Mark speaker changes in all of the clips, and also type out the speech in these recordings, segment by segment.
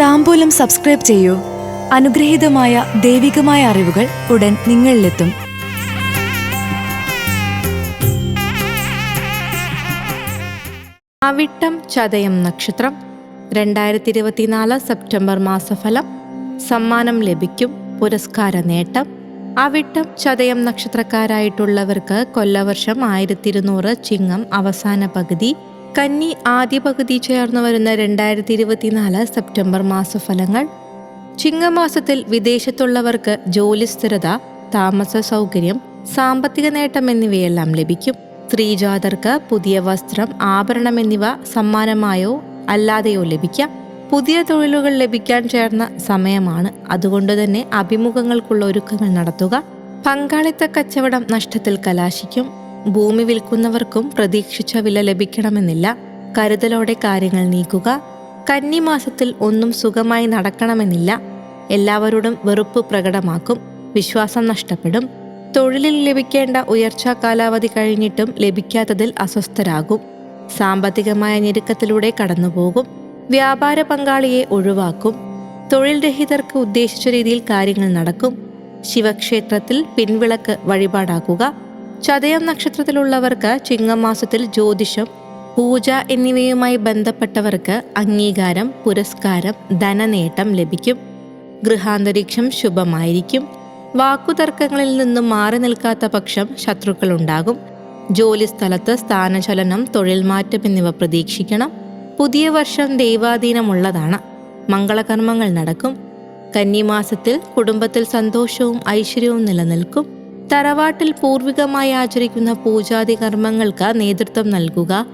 Speaker 1: താമ്പൂലം subscribe ചെയ്യൂ. അനുഗ്രഹീതമായ ദൈവികമായ അറിവുകൾ ഉടൻ നിങ്ങളിലെത്തും.
Speaker 2: അവിട്ടം ചതയം നക്ഷത്രം. രണ്ടായിരത്തി ഇരുപത്തിനാല് സെപ്റ്റംബർ മാസഫലം. സമ്മാനം ലഭിക്കും. പുരസ്കാര നേട്ടം. അവിട്ടം ചതയം നക്ഷത്രക്കാരായിട്ടുള്ളവർക്ക് കൊല്ലവർഷം ആയിരത്തി ഇരുന്നൂറ് ചിങ്ങം അവസാന പകുതി. കന്നി ആദ്യ പകുതി ചേർന്ന് വരുന്ന രണ്ടായിരത്തി ഇരുപത്തിനാല് സെപ്റ്റംബർ മാസഫലങ്ങൾ. ചിങ്ങമാസത്തിൽ വിദേശത്തുള്ളവർക്ക് ജോലി സ്ഥിരത താമസ സൗകര്യം സാമ്പത്തിക നേട്ടം എന്നിവയെല്ലാം ലഭിക്കും. സ്ത്രീജാതർക്ക് പുതിയ വസ്ത്രം ആഭരണം എന്നിവ സമ്മാനമായോ അല്ലാതെയോ ലഭിക്കാം. പുതിയ തൊഴിലുകൾ ലഭിക്കാൻ ചേർന്ന സമയമാണ്. അതുകൊണ്ട് തന്നെ അഭിമുഖങ്ങൾക്കുള്ള ഒരുക്കങ്ങൾ നടത്തുക. പങ്കാളിത്ത കച്ചവടം നഷ്ടത്തിൽ കലാശിക്കും. ഭൂമി വിൽക്കുന്നവർക്കും പ്രതീക്ഷിച്ച വില ലഭിക്കണമെന്നില്ല. കരുതലോടെ കാര്യങ്ങൾ നീക്കുക. കന്നിമാസത്തിൽ ഒന്നും സുഖമായി നടക്കണമെന്നില്ല. എല്ലാവരോടും വെറുപ്പ് പ്രകടമാക്കും. വിശ്വാസം നഷ്ടപ്പെടും. തൊഴിലിൽ ലഭിക്കേണ്ട ഉയർച്ചാ കാലാവധി കഴിഞ്ഞിട്ടും ലഭിക്കാത്തതിൽ അസ്വസ്ഥരാകും. സാമ്പത്തികമായ ഞെരുക്കത്തിലൂടെ കടന്നുപോകും. വ്യാപാര പങ്കാളിയെ ഒഴിവാക്കും. തൊഴിൽ രഹിതർക്ക് ഉദ്ദേശിച്ച രീതിയിൽ കാര്യങ്ങൾ നടക്കും. ശിവക്ഷേത്രത്തിൽ പിൻവിളക്ക് വഴിപാടാക്കുക. ചതയം നക്ഷത്രത്തിലുള്ളവർക്ക് ചിങ്ങമാസത്തിൽ ജ്യോതിഷം പൂജ എന്നിവയുമായി ബന്ധപ്പെട്ടവർക്ക് അംഗീകാരം പുരസ്കാരം ധനനേട്ടം ലഭിക്കും. ഗൃഹാന്തരീക്ഷം ശുഭമായിരിക്കും. വാക്കുതർക്കങ്ങളിൽ നിന്നും മാറി നിൽക്കാത്ത പക്ഷം ശത്രുക്കളുണ്ടാകും. ജോലി സ്ഥലത്ത് സ്ഥാനചലനം തൊഴിൽ മാറ്റം എന്നിവ പ്രതീക്ഷിക്കണം. പുതിയ വർഷം ദൈവാധീനമുള്ളതാണ്. മംഗളകർമ്മങ്ങൾ നടക്കും. കന്നിമാസത്തിൽ കുടുംബത്തിൽ സന്തോഷവും ഐശ്വര്യവും നിലനിൽക്കും. തറവാട്ടിൽ പൂർവികമായി ആചരിക്കുന്ന പൂജാതി കർമ്മങ്ങൾക്ക് നേതൃത്വം നൽകുക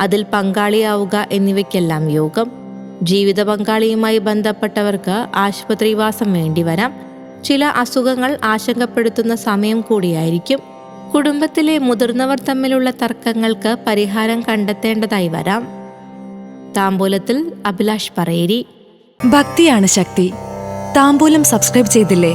Speaker 2: അതിൽ പങ്കാളിയാവുക എന്നിവയ്ക്കെല്ലാം യോഗം. ജീവിത പങ്കാളിയുമായി ബന്ധപ്പെട്ടവർക്ക് ആശുപത്രിവാസം വേണ്ടി വേണ്ടിവരാം ചില അസുഖങ്ങൾ ആശങ്കപ്പെടുത്തുന്ന സമയം കൂടിയായിരിക്കും. കുടുംബത്തിലെ മുതിർന്നവർ തമ്മിലുള്ള തർക്കങ്ങൾക്ക് പരിഹാരം കണ്ടെത്തേണ്ടതായി വരാം. താമ്പൂലത്തിൽ അഭിലാഷ് പറയേരി.
Speaker 1: ഭക്തിയാണ് ശക്തി. താമ്പൂലം സബ്സ്ക്രൈബ് ചെയ്തില്ലേ?